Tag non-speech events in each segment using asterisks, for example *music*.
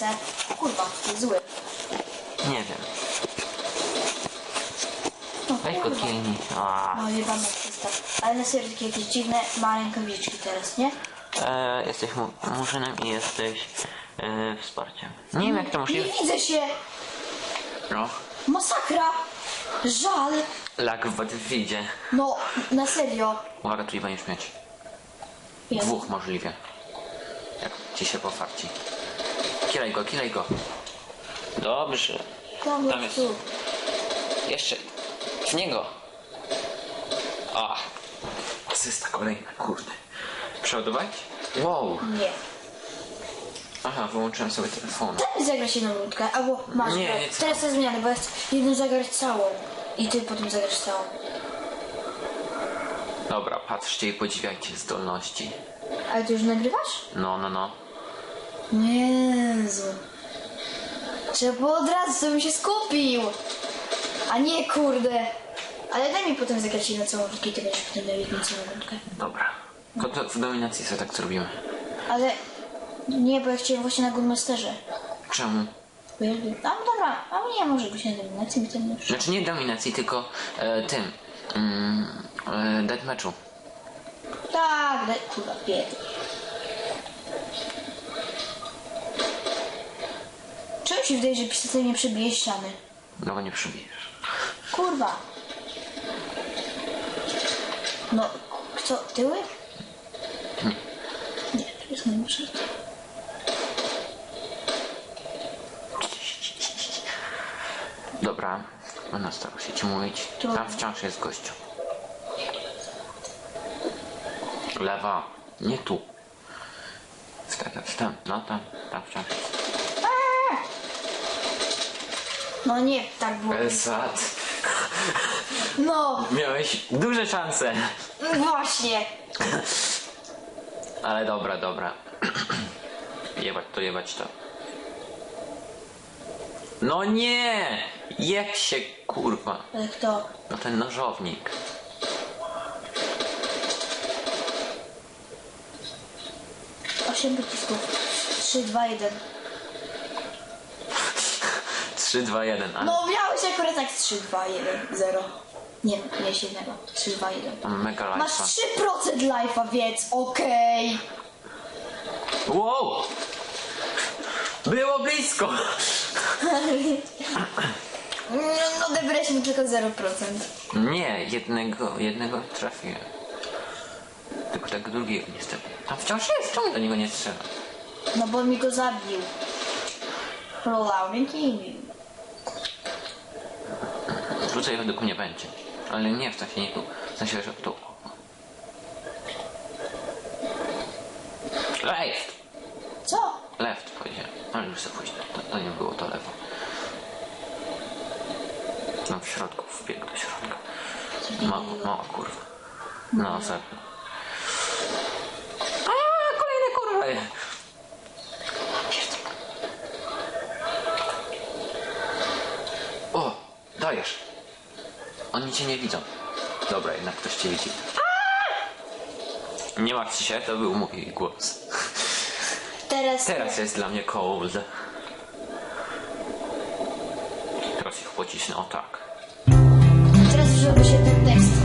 ręce? Kurwa, zły. Nie wiem. No, Weź go kurwa. kilni. No jebane przestaw. Ale na serio takie jakieś dziwne ma rękawiczki teraz, nie? E, jesteś mu murzynem i jesteś e, wsparciem. Nie wiem jak to Nie możliwe. widzę się! No. Masakra! Żal! Lag w Battlefieldzie. No, na serio. Uwaga, tu będziesz mieć. Dwóch możliwie. Jak ci się pofarci. Kilaj go, kilaj go. Dobrze. Tam jest. Jeszcze. W niego. A. Asysta kolejna, kurde. Przeładować? Wow. Nie. Aha, wyłączyłem sobie telefon. Daj zagrać jedną rundkę, albo masz Nie, nie. Teraz to zmiany, bo chcę jedną zagrać całą. I ty potem zagrasz całą. Dobra, patrzcie i podziwiajcie zdolności. Ale ty już nagrywasz? No, no, no. Jezu. Trzeba było od razu, to bym się skupił. A nie kurde. Ale daj mi potem zagrać jedną całą rundkę i ty będziesz potem miał jedną całą rundkę. Dobra. To, to w dominacji sobie tak zrobimy. Ale nie, bo ja chciałem właśnie na Gunmasterze. Czemu? Bo ja A no dobra, a nie może być na dominacji, mi nie przyszło. Znaczy nie dominacji, tylko e, tym. Mm, e, deathmatchu. Tak, daj, kurwa, biedy. Czemu się wydaje, że pistolet nie przebije ściany? No bo nie przybijesz. Kurwa. No, kto, tyły? Nie, to jest najlepsze. Dobra, będę starał się ci mówić. To- Tam wciąż jest gościu. Lewa, nie tu. Wstawia, wstęp, no tam, tam wciąż jest. No nie, tak było. Esat. No, Miałeś duże szanse. właśnie. Ale dobra, dobra. jebać to, jebać to. No nie! Jak się kurwa. Ale kto? No ten nożownik. Osiem pocisków. Trzy, dwa, jeden. 3, 2, 1. Ale No miałeś akurat tak 3, 2, 1, 0. Nie, miałeś jednego. 3, 2, 1. mam mega Masz life'a. 3% life'a, więc okej. Wow! Było blisko! *laughs* No, odebrałeś mi tylko 0%. Nie, jednego, jednego trafiłem. Tylko tak drugiego niestety. Tam wciąż jest, czemu do niego nie strzela? No bo mi go zabił. Prolauring i... Tutaj według mnie będzie. Ale nie w sensie nie tu. W sensie, że tu. Left! Co? Left powiedziałem. Ale już za późno. To, to nie było to lewo. No w środku, wbiegł do środka. Mało, mało kurwa. No, zapewne. A, kolejne kurwy! O, dajesz. Oni cię nie widzą. Dobra, jednak ktoś cię widzi. Nie martwcie się, to był mój głos. Teraz... Teraz jest dla mnie cold. Teraz ich pocisnę, o tak. Teraz żeby się ten tekst...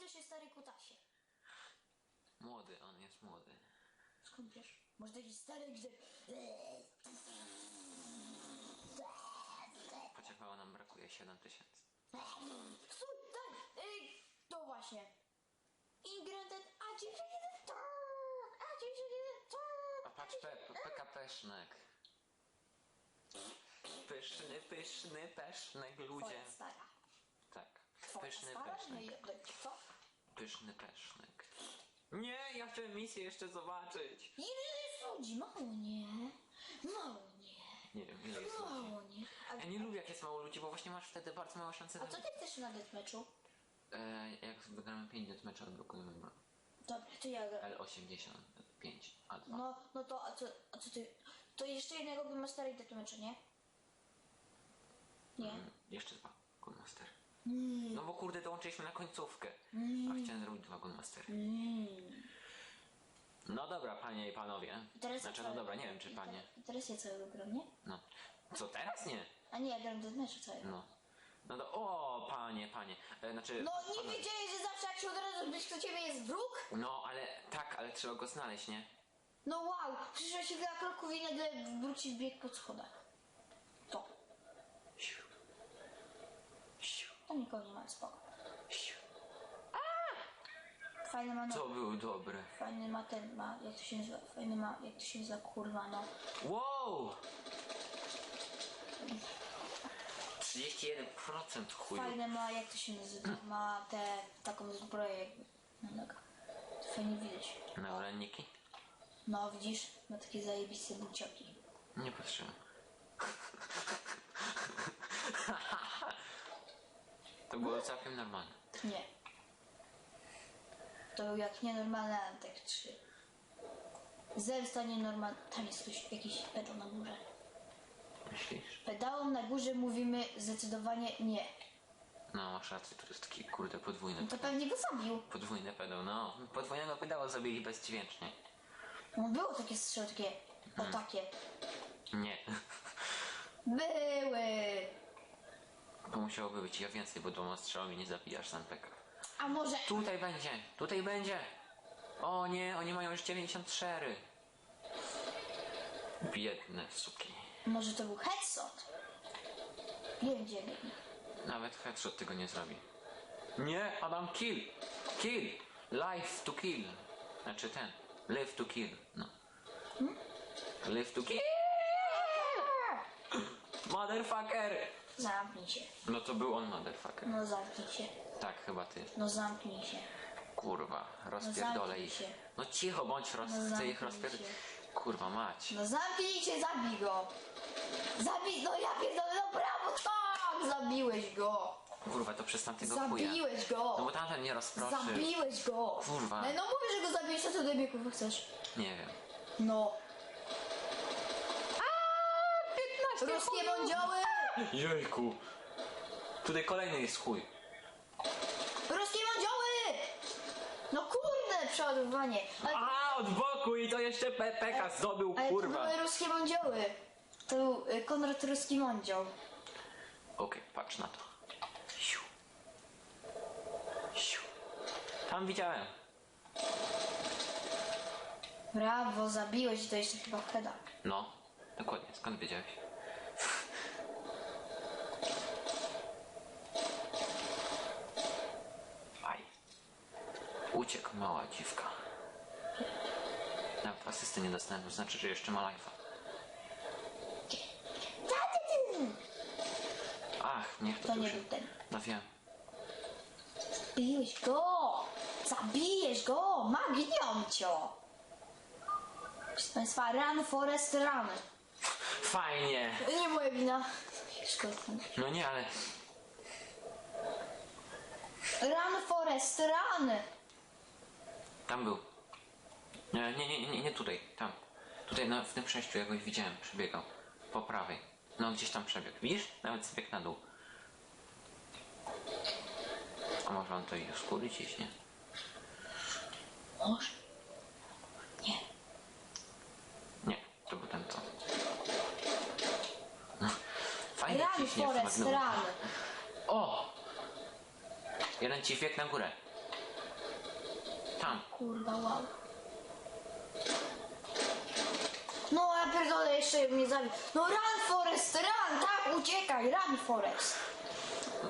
Pierdol się, stary kutasie. Młody, on jest młody. Skąd wiesz? Może taki stary, gdzie... Mało nam brakuje, 7 tysięcy. Stój, tak, ej, to właśnie. Ingredient A91, A91, A patrz, P, P, PKP-sznek. Pyszny, pyszny, pesznek, ludzie. Twoja stara. Tak. Twoja Pyszny stara? Pesznek. i co? Pyszny pesznek. Nie, ja chciałem misję jeszcze zobaczyć. Ile jest ludzi? Mało nie. Mało nie. Nie wiem, ile jest ludzi. Mało nie. A, Ja nie lubię jak jest mało ludzi, bo właśnie masz wtedy bardzo małe szanse a na... co ty chcesz na deathmatchu? E, jak wygramy 5 deathmatcha, odblokujemy broń. Dobra, to ja gra. L85, A2. No, no to, a co, a co ty? To jeszcze jednego bym Mastera i deathmatcha, nie? Nie. Mm, Jeszcze dwa Gunmaster. Mm. No bo kurde, dołączyliśmy na końcówkę. A chciałem zrobić dwa Gunmastery. Mm. No dobra, panie i panowie. Teraz Znaczy, no dobra, nie wiem czy panie. teraz ja całego gram, nie? No. Co, teraz nie? A nie, ja gram deathmatcha całego. No. No do, o, panie, panie. E, znaczy... No nie panowie. wiedzieli, że zawsze jak się od razu blisko ciebie jest wróg? No, ale tak, ale trzeba go znaleźć, nie? No wow, przyszła się wiele kroków i nagle wróci w bieg po schodach. To. Siu. Siu. Tam nikogo nie ma, spoko. Fajny ma no. To było dobre. Fajny ma ten, ma, jak to się nazywa, fajny ma, jak to się nazywa, kurwa, no. Wow! 31% chuju. Fajny ma, jak to się nazywa, ma te, taką zbroję jakby. No tak. To fajnie widać. Neurenniki? No widzisz, ma takie zajebiste bucioki. Nie patrzyłem. *laughs* To było całkiem normalne. Nie. To był jak nienormalny Antek 3. Zemsta nienormalna. Tam jest ktoś, jakiś pedał na górze. Myślisz? Pedałom na górze mówimy zdecydowanie nie. No, masz rację, to jest taki kurde podwójny. No to pewnie go zabił. Podwójny pedał, no. Podwójnego pedała zabili bezdźwięcznie. No było takie strzały, takie, o takie. Nie. *laughs* Były. To musiałoby być ja więcej, bo dwoma strzałami nie zabijasz Zampeka. A może, Tutaj będzie, tutaj będzie. O nie, oni mają już 94. Biedne suki. może to był headshot? Nie wiem gdzie biegnie. Nawet headshot tego nie zrobi. Nie, Adam, kill! Kill! Life to kill. Znaczy ten. Live to kill. No. Live to kill! Motherfucker! Zamknij się. No to był on motherfucker. No zamknij się. Tak, chyba ty. No zamknij się. Kurwa, rozpierdolę zamknij ich. się. No cicho bądź, roz... No chcę zamknij ich rozpierd... się. Kurwa mać. No zamknij się, zabij go. Zabij, no ja pierdolę, no brawo, tak, zabiłeś go. Kurwa, to przez tamtego chuja. Zabiłeś No go. bo tamten mnie rozproszył. Zabiłeś go. Kurwa. No, no mówię, że go zabiłeś, co ty ode mnie kurwa chcesz? Nie wiem. No. Ruskie bądzioły! Jejku. Tutaj kolejny jest chuj. Ruskie bądzioły! No kurde, przeładowanie. Ale, A, od boku i to jeszcze PPK zdobył, ale to kurwa. były ruskie bądzioły. To był y, Konrad Ruski Mądzioł. Okej, patrz na to. Siu. Siu. Tam widziałem. Brawo, zabiłeś to jeszcze chyba w heada. No, dokładnie. Skąd wiedziałeś? Uciekł mała dziwka. Nawet asysty nie dostałem, to znaczy, że jeszcze ma life'a. Ach, niech to, To tu nie się... ten. No wiem. Zabiłeś go! Zabijesz go! Magnią cio! Proszę Państwa, run Forest run. Fajnie. Nie moja wina. Szkoda. No nie, ale... Run Forest run! Tam był. Nie, nie, nie, nie, nie tutaj, tam. Tutaj na, w tym przejściu jakoś widziałem, przebiegał. Po prawej. No gdzieś tam przebiegł. Widzisz? Nawet zbiegł na dół. A może on to i skóry ciśnie? Może? Nie. Nie, to był ten co. No, Fajnie ciśnie Forest! O! Jeden ci wbiegł na górę. Tam. Kurwa, wow. No ja pierdolę, jeszcze mnie zabił. No run Forest run! Tak, uciekaj, run Forest!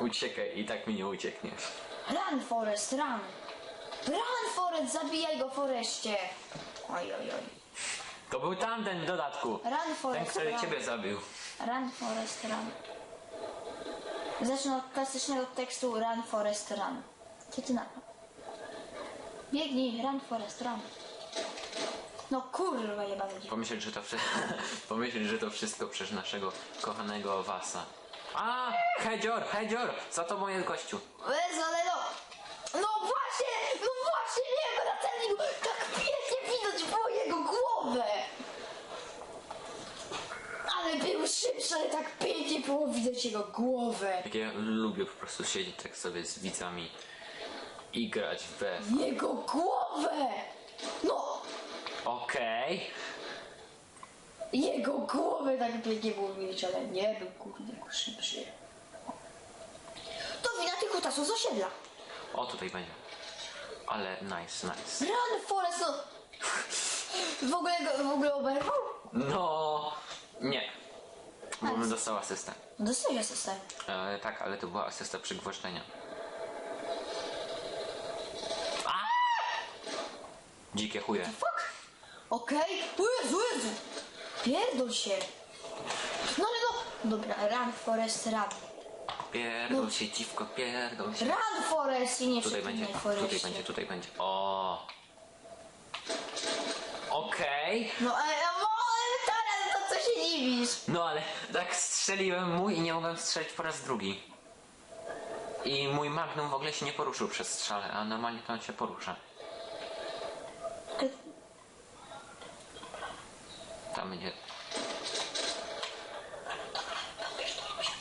Uciekaj i tak mi nie uciekniesz. Run Forest run! Run Forest, zabijaj go Foreście! Oj, oj, oj. To był tamten w dodatku. Run Ten, Forest który run. ciebie zabił. Run Forest Run. Zacznę od klasycznego tekstu Run Forest Run. Ty na to? Biegnij, run Forest, run. No kurwa jebany dzień. Pomyśleć, że to, wszy- *laughs* pomyśleć, że to wszystko przez naszego kochanego Wasa. A, Hedzior, Hedzior, za tobą jest gościu. Jezu, ale no... No właśnie, no właśnie, nie, bo na celniku tak pięknie widać było jego głowę. Ale był szybszy, ale tak pięknie było widać jego głowę. Jak ja lubię po prostu siedzieć tak sobie z widzami i grać we... Jego głowę! No, Okej. jego głowę tak pięknie było widać, ale nie był kurde szybszy. To wina tych kutasów z osiedla. O, tutaj będzie. Ale nice, nice. Run Forest, no... W ogóle, go- w ogóle oberwał? No, nie. Bo bym dostał asystę. Dostajesz asystę. E, tak, ale to była asysta przygwożdżenia. Dzikie chuje. Fuck! Okej? O Jezu, Jezu! Pierdol się! No ale no... Dobra, run Forest, run. Pierdol się, dziwko, pierdol się. Run Forest i nie Tutaj będzie, przeklinaj tutaj będzie, tutaj będzie. O. Okej. No ale, no, ale teraz to co się dziwisz? No ale tak strzeliłem mu i nie mogłem strzelić po raz drugi. I mój magnum w ogóle się nie poruszył przez strzale, a normalnie to on się porusza. Tam będzie.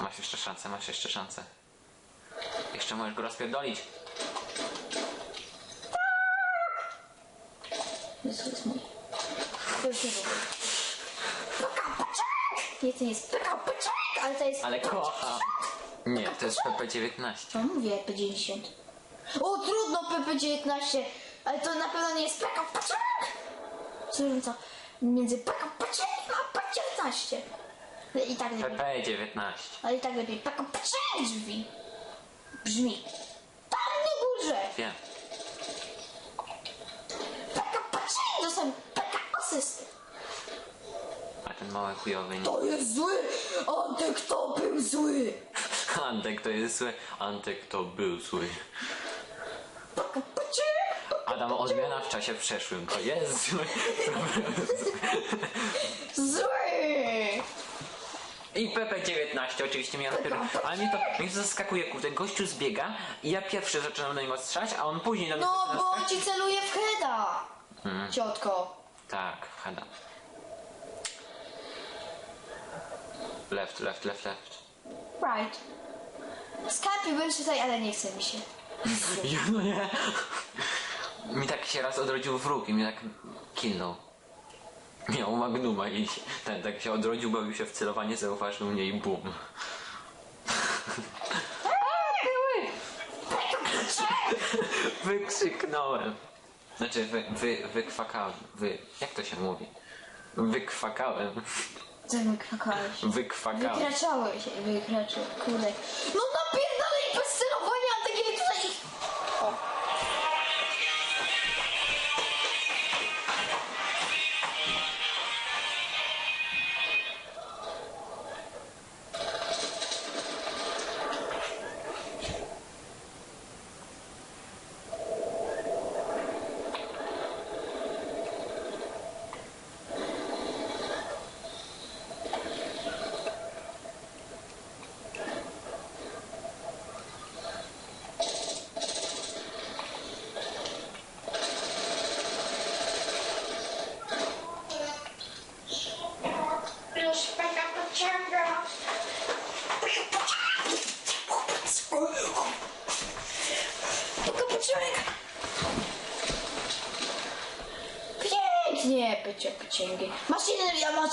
Masz jeszcze szansę, masz jeszcze szansę. Jeszcze możesz go rozpierdolić. Jezu, jest mój. To już nie było. Nie, to nie jest pakapaczek, ale to jest... Ale kocham. Nie, to jest PP19. Co mówię, P90? O, trudno PP19, ale to na pewno nie jest pakapaczek! Co różnica między pakapaczek a P19? I tak lepiej. PP19. Ale i tak lepiej. Pakapaczek drzwi. Brzmi. Tam na górze. Wiem. Pakapaczek dostałem peka asysty. A ten mały chujowy nie. To jest zły! Antek to był zły! Antek to jest zły. Antek to był zły. Pakapaczek! Adam odmiana w czasie przeszłym. To jest zły. Zły. I PP19 oczywiście miał dopiero. Ale mnie to, mnie to zaskakuje, kurde. Gościu zbiega i ja pierwszy zaczynam do niego strzelać, a on później do mnie No, zaczyna bo on strzelać. ci celuje w heada. Ciotko. Tak, Hada. Left, left, left, left. Right. Skapiłbym tutaj, ale nie chce mi się. *laughs* Ja, no nie. Mi tak się raz odrodził wróg i mnie tak killnął. Miał magnuma i ten tak się odrodził, bawił się w celowanie, zauważył mnie i bum. *laughs* Wykrzyknąłem. Znaczy wy, wy, wykwakałem. Wy, jak to się mówi? Wykwakałem. Co mi kwakałeś? Wykwakałem. Wykraczałeś, wykraczył, kurde. No napierdalaj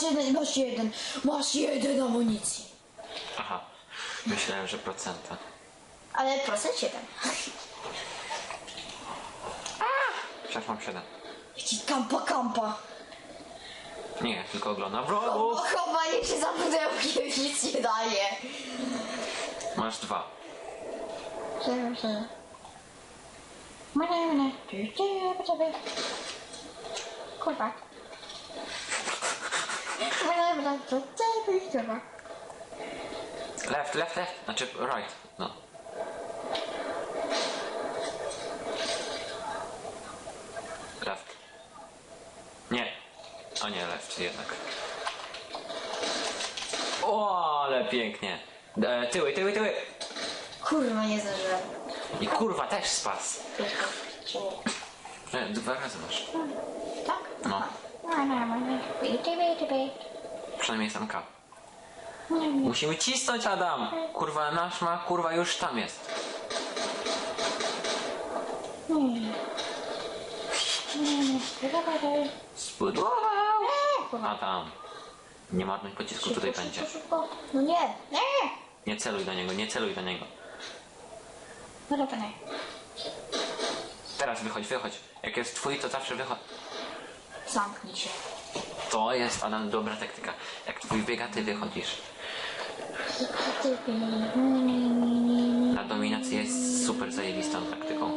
masz jeden, masz jeden, masz jeden amunicji. Aha. Myślałem, że procenta. Ale procent 7. Przecież mam 7. Jaki kampa kampa. Nie, tylko oglądam O, wrogów. chyba niech się zapudełki nic nie daje. Masz dwa. Kurwa tak, tak, tak. Left, left, left, znaczy right, no. Left. Nie. O nie, left jednak. O, ale pięknie. E, tyły, tyły, tyły. Kurwa, nie zdążyłem. I kurwa też spas. E, dwa razy masz. Tak? No. No, no, no. no. Tyły przynajmniej sam K. Musimy cisnąć, Adam. Kurwa, nasz ma, kurwa, już tam jest. Zbudował. A tam. Nie marnuj pocisku, tutaj Szybko, będzie. szybko, szybko. No nie. Nie. Nie celuj do niego, nie celuj do niego. No dobra, nie. Teraz wychodź, wychodź. Jak jest twój, to zawsze wychodź. Zamknij się. To jest, Adam, dobra taktyka. Jak twój biega, ty wychodzisz. Na dominację jest super zajebistą taktyką.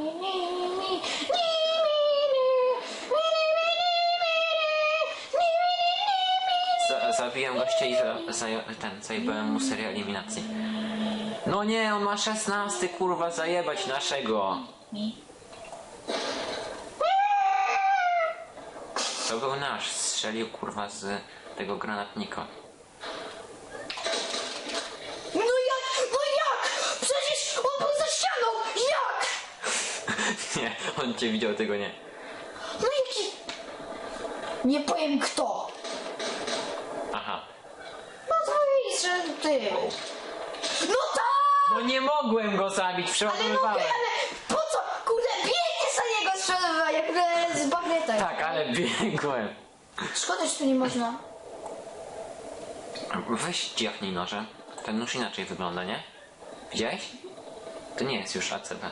Za, zabiłem gościa i za, ten, zajebałem mu serię eliminacji. No nie, on ma 16, kurwa, zajebać naszego. To był nasz, strzelił kurwa z tego granatnika. No jak? No jak? Przecież on był za ścianą. Jak? *laughs* Nie, on cię widział, tego nie. No jaki? Nie powiem kto. Aha. No to że ty. No tak! No nie mogłem go zabić, Ale mogę, przeładowywałem. ale po co? Kurde, biegnie za niego strzelać jak e, z bagnetem. Tak, ale biegłem. Szkoda, że tu nie można. Weź dziachnij noże. Ten nóż inaczej wygląda, nie? Widziałeś? To nie jest już ACB.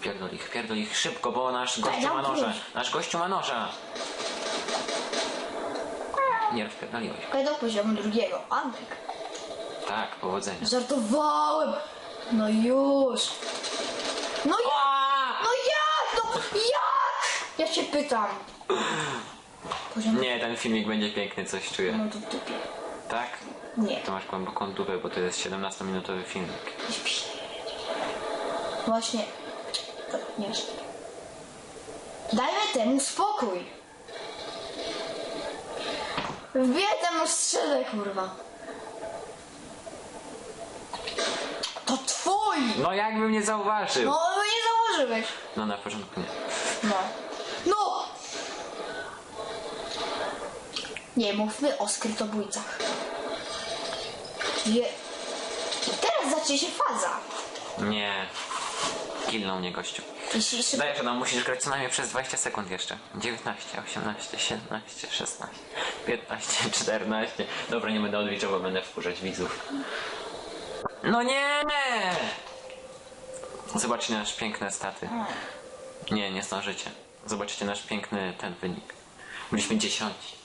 Pierdol ich, pierdol ich szybko, bo nasz gościu ma noże. Nasz gościu ma noża. Nie rozpierdoliłeś. Okej, do poziomu drugiego. Antek. Tak, powodzenia. Żartowałem. No już. No jak? Aaaa! No jak? No jak? Ja się pytam. Poziom... Nie, ten filmik będzie piękny, coś czuję. No to w dupie. Tak? Nie. To masz głęboką dupę, bo to jest 17-minutowy filmik. Właśnie. Nie. Dajmy temu spokój. Wbijaj temu strzelę, kurwa. To twój! No jakbym nie zauważył. No, no nie założyłeś. No na początku nie. No! Nie mówmy o skrytobójcach. Je... I teraz zacznie się faza. Nie. Killnął mnie gościu. Jeśli szybko... Dajesz, no musisz grać co najmniej przez 20 sekund jeszcze. 19, 18, 17, 16, 15, 14. Dobra, nie będę odliczał, bo będę wkurzać widzów. No nie! Zobaczcie nasz piękne staty. Nie, nie zdążycie. Zobaczcie nasz piękny ten wynik. Byliśmy dziesiąci.